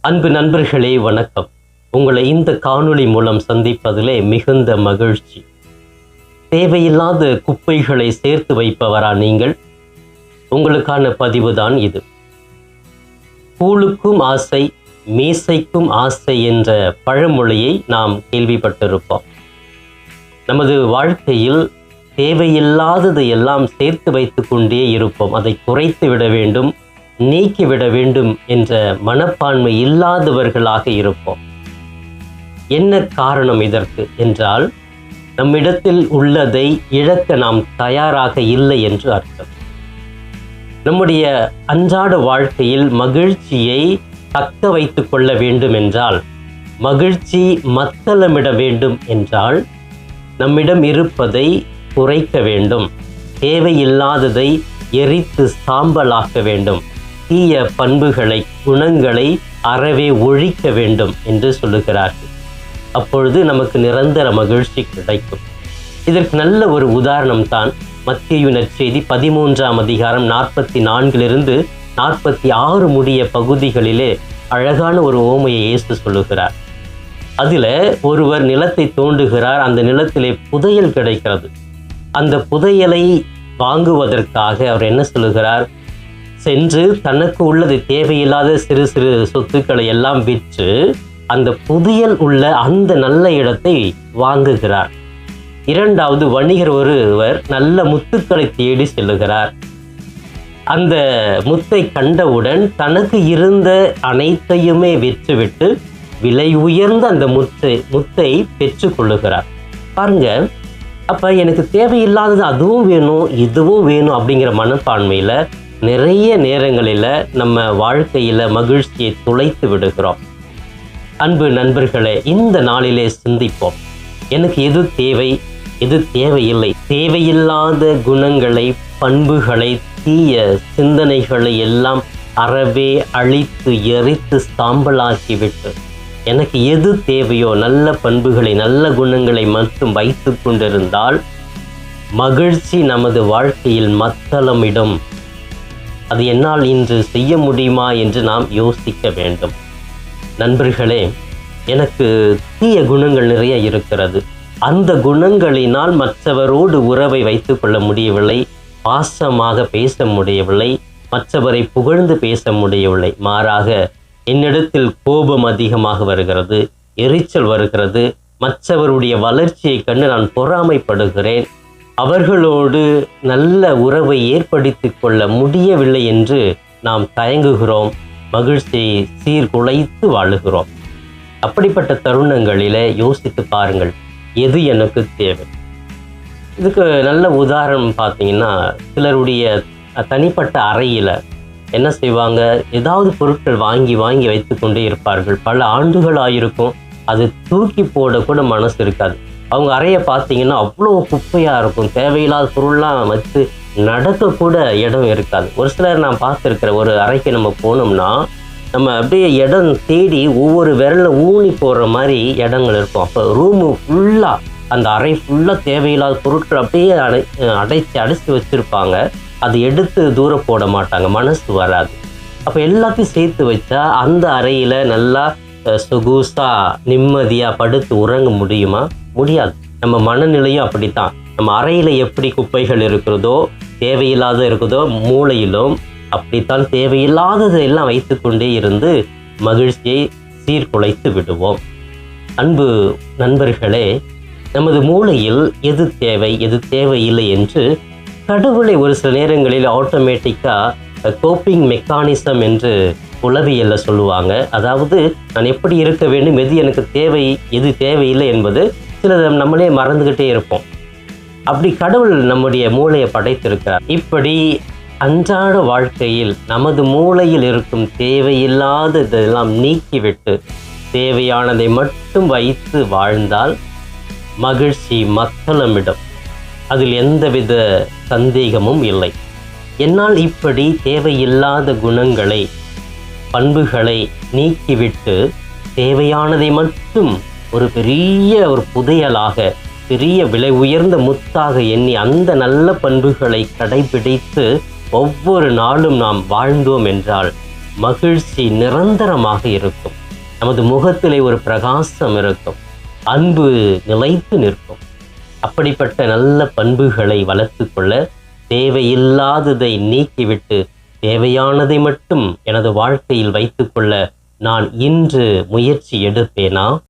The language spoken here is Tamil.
அன்பு நண்பர்களே வணக்கம். உங்களை இந்த காணொளி மூலம் சந்திப்பதிலே மிகுந்த மகிழ்ச்சி. தேவையில்லாத குப்பைகளை சேர்த்து வைப்பவரா நீங்கள்? உங்களுக்கான பதிவுதான் இது. கூழுக்கும் ஆசை மீசைக்கும் ஆசை என்ற பழமொழியை நாம் கேள்விப்பட்டிருப்போம். நமது வாழ்க்கையில் தேவையில்லாததை எல்லாம் சேர்த்து வைத்து கொண்டே இருப்போம். அதை குறைத்து விட வேண்டும். நீக்கிவிட வேண்டும் என்ற மனப்பான்மை இல்லாதவர்களாக இருப்போம். என்ன காரணம் இதற்கு என்றால் நம்மிடத்தில் உள்ளதை இழக்க நாம் தயாராக இல்லை என்று அர்த்தம். நம்முடைய அன்றாட வாழ்க்கையில் மகிழ்ச்சியை தக்க வைத்து கொள்ள வேண்டும் என்றால் மகிழ்ச்சி மத்தளமிட வேண்டும் என்றால் நம்மிடம் இருப்பதை குறைக்க வேண்டும் தேவையில்லாததை எரித்து சாம்பலாக்க வேண்டும். தீய பண்புகளை குணங்களை அறவே ஒழிக்க வேண்டும் என்று சொல்லுகிறார்கள். அப்பொழுது நமக்கு நிரந்தர மகிழ்ச்சி கிடைக்கும். இதற்கு நல்ல ஒரு உதாரணம் தான் மத்திய நற்செய்தி பதிமூன்றாம் அதிகாரம் நாற்பத்தி நான்கிலிருந்து நாற்பத்தி ஆறு முடிய பகுதிகளிலே அழகான ஒரு ஓமையை இயேசு சொல்லுகிறார். அதில் ஒருவர் நிலத்தை தோண்டுகிறார் அந்த நிலத்திலே புதையல் கிடைக்கிறது. அந்த புதையலை வாங்குவதற்காக அவர் என்ன சொல்லுகிறார்? சென்று தனக்கு உள்ளது தேவையில்லாத சிறு சிறு சொத்துக்களை எல்லாம் விற்று அந்த புதியல் உள்ள அந்த நல்ல இடத்தை வாங்குகிறார். இரண்டாவது வணிகர் ஒருவர் நல்ல முத்துக்களை தேடி செல்லுகிறார். அந்த முத்தை கண்டவுடன் தனக்கு இருந்த அனைத்தையுமே விற்றுவிட்டு விலை உயர்ந்த அந்த முத்தை முத்தை பெற்றுக்கொள்ளுகிறார் பாருங்க அப்ப எனக்கு தேவையில்லாதது அதுவும் வேணும் இதுவும் வேணும் அப்படிங்கிற மனப்பான்மையில நிறைய நேரங்களில் நம்ம வாழ்க்கையில் மகிழ்ச்சியை துளைத்து விடுகிறோம். அன்பு நண்பர்களே இந்த நாளிலே சிந்திப்போம். எனக்கு எது தேவை எது தேவையில்லை? தேவையில்லாத குணங்களை பண்புகளை தீய சிந்தனைகளை எல்லாம் அறவே அழித்து எரித்து சாம்பலாக்கிவிட்டு எனக்கு எது தேவையோ நல்ல பண்புகளை நல்ல குணங்களை மட்டும் வைத்து கொண்டிருந்தால் மகிழ்ச்சி நமது வாழ்க்கையில் மத்தளமிடும். அது என்னால் இன்று செய்ய முடியுமா என்று நாம் யோசிக்க வேண்டும். நண்பர்களே எனக்கு தீய குணங்கள் நிறைய இருக்கிறது. அந்த குணங்களினால் மற்றவரோடு உறவை வைத்துக்கொள்ள முடியவில்லை பாசமாக பேச முடியவில்லை மற்றவரை புகழ்ந்து பேச முடியவில்லை. மாறாக என்னிடத்தில் கோபம் அதிகமாக வருகிறது எரிச்சல் வருகிறது மற்றவருடைய வளர்ச்சியை கண்டு நான் பொறாமைப்படுகிறேன். அவர்களோடு நல்ல உறவை ஏற்படுத்தி கொள்ள முடியவில்லை என்று நாம் தயங்குகிறோம். மகிழ்ச்சியை சீர்குலைத்து வாழுகிறோம். அப்படிப்பட்ட தருணங்களிலே யோசித்து பாருங்கள் எது எனக்கு தேவை? இதுக்கு நல்ல உதாரணம் பார்த்தீங்கன்னா சிலருடைய தனிப்பட்ட அறையில் என்ன செய்வாங்க? ஏதாவது பொருட்கள் வாங்கி வாங்கி வைத்து கொண்டே இருப்பார்கள். பல ஆண்டுகள் ஆயிருக்கும் அது தூக்கி போட கூட மனசு இருக்காது. அவங்க அறையை பார்த்தீங்கன்னா அவ்வளோ குப்பையாக இருக்கும். தேவையில்லாத பொருள்லாம் வச்சு நடக்கக்கூட இடம் இருக்காது. ஒரு சிலர் நான் பார்த்துருக்கிற ஒரு அறைக்கு நம்ம போனோம்னா நம்ம அப்படியே இடம் தேடி ஒவ்வொரு விரலில் ஊனி போடுற மாதிரி இடங்கள் இருக்கும். அப்போ ரூமு ஃபுல்லாக அந்த அறை ஃபுல்லாக தேவையில்லாத பொருட்கள் அப்படியே அடை அடைச்சி அடைச்சி வச்சுருப்பாங்க. அது எடுத்து தூரம் போட மாட்டாங்க. மனசு வராது. அப்போ எல்லாத்தையும் சேர்த்து வச்சா அந்த அறையில் நல்லா சொகுசாக நிம்மதியாக படுத்து உறங்க முடியுமா? முடியாது. நம்ம மனநிலையும் அப்படித்தான். நம்ம அறையில் எப்படி குப்பைகள் இருக்கிறதோ தேவையில்லாத இருக்குதோ மூளையிலும் அப்படித்தான் தேவையில்லாததை எல்லாம் வைத்துக்கொண்டே இருந்து மகிழ்ச்சியை சீர்குலைத்து விடுவோம். அன்பு நண்பர்களே நமது மூளையில் எது தேவை எது தேவையில்லை என்று கடவுளை ஒரு சில நேரங்களில் ஆட்டோமேட்டிக்காக கோப்பிங் மெக்கானிசம் என்று உளவியல்ல சொல்லுவாங்க. அதாவது நான் எப்படி இருக்க வேண்டும் எது எனக்கு தேவை எது தேவையில்லை என்பது சில நம்மளே மறந்துக்கிட்டே இருப்போம். அப்படி கடவுள் நம்முடைய மூளையை படைத்திருக்கிறார். இப்படி அன்றாட வாழ்க்கையில் நமது மூளையில் இருக்கும் தேவையில்லாததெல்லாம் நீக்கிவிட்டு தேவையானதை மட்டும் வைத்து வாழ்ந்தால் மகிழ்ச்சி மத்தளமிடும். அதில் எந்தவித சந்தேகமும் இல்லை. என்னால் இப்படி தேவையில்லாத குணங்களை பண்புகளை நீக்கிவிட்டு தேவையானதை மட்டும் ஒரு பெரிய ஒரு புதையலாக பெரிய விலை உயர்ந்த முத்தாக எண்ணி அந்த நல்ல பண்புகளை கடைபிடித்து ஒவ்வொரு நாளும் நாம் வாழ்ந்தோம் என்றால் மகிழ்ச்சி நிரந்தரமாக இருக்கும். நமது முகத்திலே ஒரு பிரகாசம் இருக்கும். அன்பு நிலைத்து நிற்கும். அப்படிப்பட்ட நல்ல பண்புகளை வளர்த்து கொள்ள தேவையில்லாததை நீக்கிவிட்டு தேவையானதை மட்டும் எனது வாழ்க்கையில் வைத்துக்கொள்ள நான் இன்று முயற்சி எடுப்பேனா?